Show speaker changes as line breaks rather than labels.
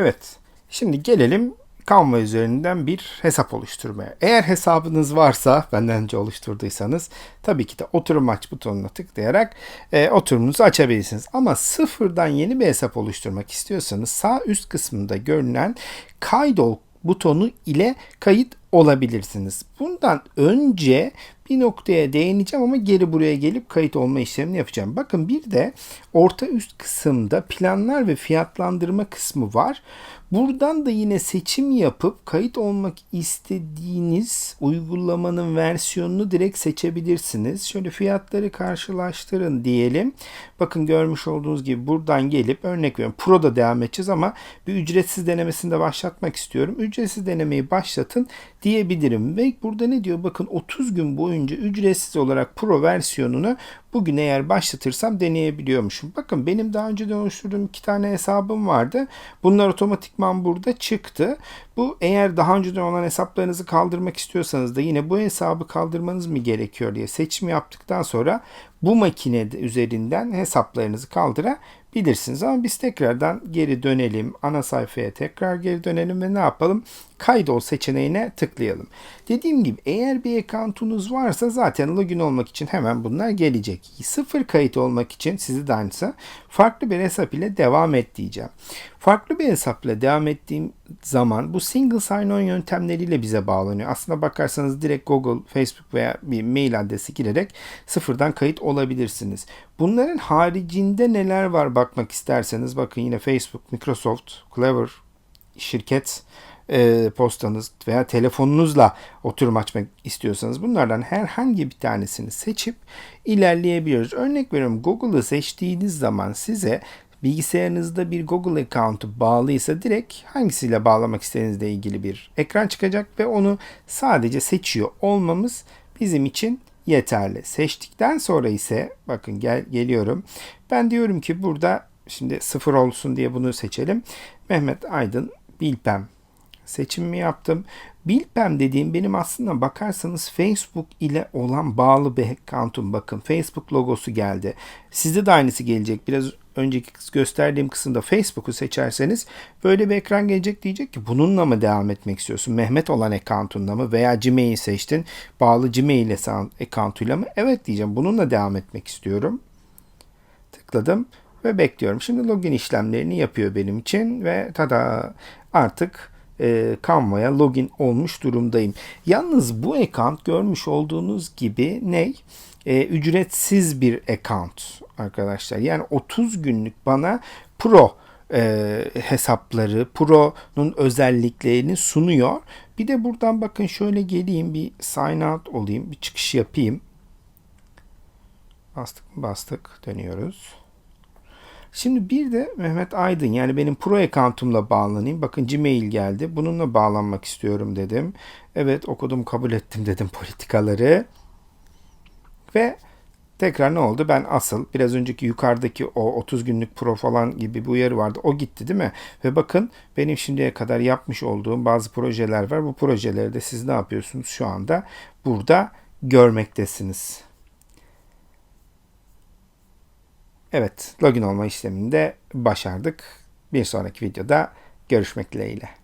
Evet. Şimdi gelelim Canva üzerinden bir hesap oluşturmaya. Eğer hesabınız varsa, benden önce oluşturduysanız tabii ki de oturum aç butonuna tıklayarak e, oturumunuzu açabilirsiniz. Ama sıfırdan yeni bir hesap oluşturmak istiyorsanız sağ üst kısmında görünen kaydol butonu ile kayıt olabilirsiniz. Bundan önce bir noktaya değineceğim ama geri buraya gelip kayıt olma işlemini yapacağım. Bakın bir de orta üst kısımda planlar ve fiyatlandırma kısmı var. Buradan da yine seçim yapıp kayıt olmak istediğiniz uygulamanın versiyonunu direkt seçebilirsiniz. Şöyle fiyatları karşılaştırın diyelim. Bakın görmüş olduğunuz gibi buradan gelip örnek veriyorum Pro'da devam edeceğiz ama bir ücretsiz denemesinde başlatmak istiyorum. Ücretsiz denemeyi başlatın diyebilirim. Ve burada ne diyor? Bakın 30 gün boyunca ücretsiz olarak Pro versiyonunu bugün eğer başlatırsam deneyebiliyormuşum. Bakın benim daha önce oluşturduğum iki tane hesabım vardı. Bunlar otomatikman burada çıktı. Bu eğer daha önceden olan hesaplarınızı kaldırmak istiyorsanız da yine bu hesabı kaldırmanız mı gerekiyor diye seçim yaptıktan sonra bu makine üzerinden hesaplarınızı kaldırabilirsiniz. Ama biz tekrardan geri dönelim. Ana sayfaya tekrar geri dönelim ve ne yapalım? Kaydol seçeneğine tıklayalım. Dediğim gibi eğer bir accountunuz varsa zaten login olmak için hemen bunlar gelecek. Sıfır kayıt olmak için sizi de aynısı farklı bir hesap ile devam et diyeceğim. Farklı bir hesapla devam ettiğim zaman bu single sign-on yöntemleriyle bize bağlanıyor. Aslına bakarsanız direkt Google, Facebook veya bir mail adresi girerek sıfırdan kayıt olabilirsiniz. Bunların haricinde neler var bakmak isterseniz bakın yine Facebook, Microsoft, Clever, şirket e, postanız veya telefonunuzla oturum açmak istiyorsanız bunlardan herhangi bir tanesini seçip ilerleyebiliyoruz. Örnek veriyorum Google'ı seçtiğiniz zaman size bilgisayarınızda bir Google account'u bağlıysa direkt hangisiyle bağlamak istediğinizle ilgili bir ekran çıkacak ve onu sadece seçiyor olmamız bizim için yeterli. Seçtikten sonra ise bakın gel geliyorum. Ben diyorum ki burada şimdi sıfır olsun diye bunu seçelim. Mehmet Aydın Bilpem seçimimi yaptım. Bilpem dediğim benim aslında bakarsanız Facebook ile olan bağlı bir account'um. Bakın Facebook logosu geldi. Sizde de aynısı gelecek. Biraz önceki gösterdiğim kısımda Facebook'u seçerseniz böyle bir ekran gelecek diyecek ki bununla mı devam etmek istiyorsun? Mehmet olan account'unla mı? Veya Gmail seçtin. Bağlı Gmail account'uyla mı? Evet diyeceğim. Bununla devam etmek istiyorum. Tıkladım ve bekliyorum. Şimdi login işlemlerini yapıyor benim için ve tada artık e, Canva'ya login olmuş durumdayım. Yalnız bu account görmüş olduğunuz gibi ne? E, ücretsiz bir account arkadaşlar. Yani 30 günlük bana Pro e, hesapları, Pro'nun özelliklerini sunuyor. Bir de buradan bakın şöyle geleyim bir sign out olayım, bir çıkış yapayım. Bastık bastık dönüyoruz. Şimdi bir de Mehmet Aydın yani benim pro account'umla bağlanayım. Bakın Gmail geldi. Bununla bağlanmak istiyorum dedim. Evet okudum kabul ettim dedim politikaları. Ve tekrar ne oldu? Ben asıl biraz önceki yukarıdaki o 30 günlük pro falan gibi bir uyarı vardı. O gitti değil mi? Ve bakın benim şimdiye kadar yapmış olduğum bazı projeler var. Bu projeleri de siz ne yapıyorsunuz şu anda? Burada görmektesiniz. Evet, login olma işlemini de başardık. Bir sonraki videoda görüşmek dileğiyle.